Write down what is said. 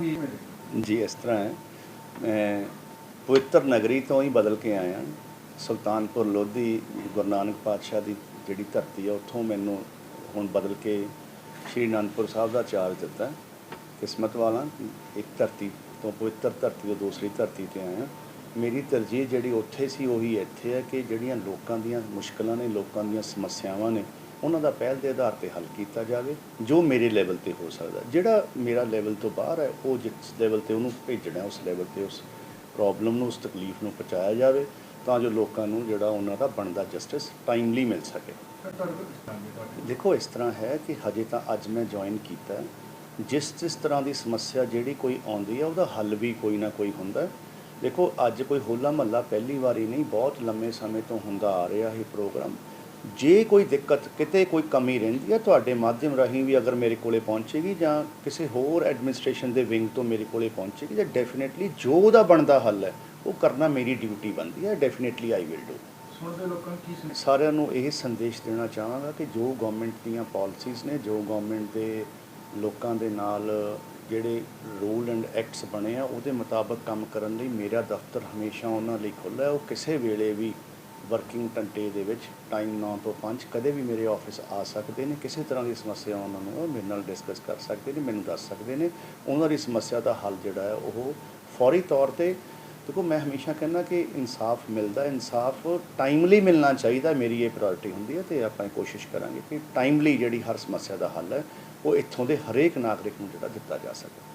ਹੋਈ ਜੀ, ਇਸ ਤਰ੍ਹਾਂ ਹੈ। ਮੈਂ ਪਵਿੱਤਰ ਨਗਰੀ ਤੋਂ ਹੀ ਬਦਲ ਕੇ ਆਇਆ। ਸੁਲਤਾਨਪੁਰ ਲੋਧੀ ਗੁਰੂ ਨਾਨਕ ਪਾਤਸ਼ਾਹ ਦੀ ਜਿਹੜੀ ਧਰਤੀ ਹੈ ਉੱਥੋਂ ਮੈਨੂੰ ਹੁਣ ਬਦਲ ਕੇ ਸ਼੍ਰੀ ਅਨੰਦਪੁਰ ਸਾਹਿਬ ਦਾ ਚਾਰਜ ਦਿੱਤਾ। ਕਿਸਮਤ ਵਾਲਾ, ਇੱਕ ਧਰਤੀ ਤੋਂ ਪਵਿੱਤਰ ਧਰਤੀ ਤੋਂ ਦੂਸਰੀ ਧਰਤੀ ਤੇ ਆਇਆ। ਮੇਰੀ ਤਰਜੀਹ ਜਿਹੜੀ ਉੱਥੇ ਸੀ, ਉਹੀ ਇੱਥੇ ਹੈ ਕਿ ਜਿਹੜੀਆਂ ਲੋਕਾਂ ਦੀਆਂ ਮੁਸ਼ਕਲਾਂ ਨੇ, ਲੋਕਾਂ ਦੀਆਂ ਸਮੱਸਿਆਵਾਂ ਨੇ ਉਹਨਾਂ ਦਾ ਪਹਿਲ ਦੇ ਆਧਾਰ ਤੇ ਹੱਲ ਕੀਤਾ ਜਾਵੇ ਜੋ ਮੇਰੇ ਲੈਵਲ ਤੇ ਹੋ ਸਕਦਾ ਜਿਹੜਾ ਮੇਰਾ ਲੈਵਲ ਤੋਂ ਬਾਹਰ ਹੈ ਉਹ ਜਿਸ ਲੈਵਲ ਤੇ ਉਹਨੂੰ ਭੇਜਣਾ ਉਸ ਲੈਵਲ ਤੇ ਉਸ ਪ੍ਰੋਬਲਮ ਨੂੰ ਉਸ ਤਕਲੀਫ ਨੂੰ ਪਹੁੰਚਾਇਆ ਜਾਵੇ ਤਾਂ ਜੋ ਲੋਕਾਂ ਨੂੰ ਜਿਹੜਾ ਉਹਨਾਂ ਦਾ ਬਣਦਾ ਜਸਟਿਸ ਟਾਈਮਲੀ ਮਿਲ ਸਕੇ ਦੇਖੋ ਇਸ ਤਰ੍ਹਾਂ ਹੈ ਕਿ ਹਜੇ ਤਾਂ ਅੱਜ ਮੈਂ ਜੁਆਇਨ ਕੀਤਾ। ਜਿਸ ਜਿਸ ਤਰ੍ਹਾਂ ਦੀ ਸਮੱਸਿਆ ਜਿਹੜੀ ਕੋਈ ਆਉਂਦੀ ਹੈ ਉਹਦਾ ਹੱਲ ਵੀ ਕੋਈ ਨਾ ਕੋਈ ਹੁੰਦਾ। ਦੇਖੋ ਅੱਜ ਕੋਈ ਹੋਲਾ ਮਹੱਲਾ ਪਹਿਲੀ ਵਾਰੀ ਨਹੀਂ ਬਹੁਤ ਲੰਮੇ ਸਮੇਂ ਤੋਂ ਹੁੰਦਾ ਆ ਰਿਹਾ ਇਹ ਪ੍ਰੋਗਰਾਮ ਜੇ ਕੋਈ ਦਿੱਕਤ ਕਿਤੇ ਕੋਈ ਕਮੀ ਰਹਿੰਦੀ ਹੈ ਤੁਹਾਡੇ ਮਾਧਿਅਮ ਰਾਹੀਂ ਵੀ ਅਗਰ ਮੇਰੇ ਕੋਲੇ ਪਹੁੰਚੇਗੀ ਜਾਂ ਕਿਸੇ ਹੋਰ ਐਡਮਿਨਿਸਟ੍ਰੇਸ਼ਨ ਦੇ ਵਿੰਗ ਤੋਂ ਮੇਰੇ ਕੋਲੇ ਪਹੁੰਚੇਗੀ ਤਾਂ ਡੈਫੀਨਿਟਲੀ ਜੋ ਉਹਦਾ ਬਣਦਾ ਹੱਲ ਹੈ ਉਹ ਕਰਨਾ ਮੇਰੀ ਡਿਊਟੀ ਬਣਦੀ ਹੈ ਡੈਫੀਨਿਟਲੀ ਆਈ ਵਿਲ ਡੂ ਸੁਣਦੇ ਲੋਕਾਂ ਨੂੰ ਕੀ ਸੁਣ ਸਾਰਿਆਂ ਨੂੰ ਇਹ ਸੰਦੇਸ਼ ਦੇਣਾ ਚਾਹਾਂਗਾ ਕਿ ਜੋ ਗਵਰਨਮੈਂਟ ਦੀਆਂ ਪਾਲਿਸੀਜ਼ ਨੇ ਜੋ ਗਵਰਨਮੈਂਟ ਦੇ ਲੋਕਾਂ ਦੇ ਨਾਲ ਜਿਹੜੇ ਰੂਲ ਐਂਡ ਐਕਟਸ ਬਣੇ ਆ ਉਹਦੇ ਮੁਤਾਬਕ ਕੰਮ ਕਰਨ ਲਈ ਮੇਰਾ ਦਫ਼ਤਰ ਹਮੇਸ਼ਾ ਉਹਨਾਂ ਲਈ ਖੁੱਲ੍ਹਾ ਹੈ। ਉਹ ਕਿਸੇ ਵੇਲੇ ਵੀ ਵਰਕਿੰਗ ਟੰਟੇ ਦੇ ਵਿੱਚ ਟਾਈਮ 9 ਤੋਂ 5 ਕਦੇ ਵੀ ਮੇਰੇ ਆਫਿਸ ਆ ਸਕਦੇ ਨੇ, ਕਿਸੇ ਤਰ੍ਹਾਂ ਦੀ ਸਮੱਸਿਆ ਉਹਨਾਂ ਨੂੰ ਮੇਰੇ ਨਾਲ ਡਿਸਕਸ ਕਰ ਸਕਦੇ ਨੇ, ਮੈਨੂੰ ਦੱਸ ਸਕਦੇ ਨੇ। ਉਹਨਾਂ ਦੀ ਸਮੱਸਿਆ ਦਾ ਹੱਲ ਜਿਹੜਾ ਹੈ ਉਹ ਫੌਰੀ ਤੌਰ ਤੇ ਦੇਖੋ, ਮੈਂ ਹਮੇਸ਼ਾ ਕਹਿੰਦਾ ਕਿ ਇਨਸਾਫ ਮਿਲਦਾ, ਇਨਸਾਫ ਟਾਈਮਲੀ ਮਿਲਣਾ ਚਾਹੀਦਾ ਮੇਰੀ ਇਹ ਪ੍ਰਾਇੋਰਟੀ ਹੁੰਦੀ ਹੈ ਤੇ ਆਪਾਂ ਇਹ ਕੋਸ਼ਿਸ਼ ਕਰਾਂਗੇ ਕਿ ਟਾਈਮਲੀ ਜਿਹੜੀ ਹਰ ਸਮੱਸਿਆ ਦਾ ਹੱਲ ਹੈ, ਉਹ ਇੱਥੋਂ ਦੇ ਹਰੇਕ ਨਾਗਰਿਕ ਨੂੰ ਜਿਹੜਾ ਦਿੱਤਾ ਜਾ ਸਕੇ।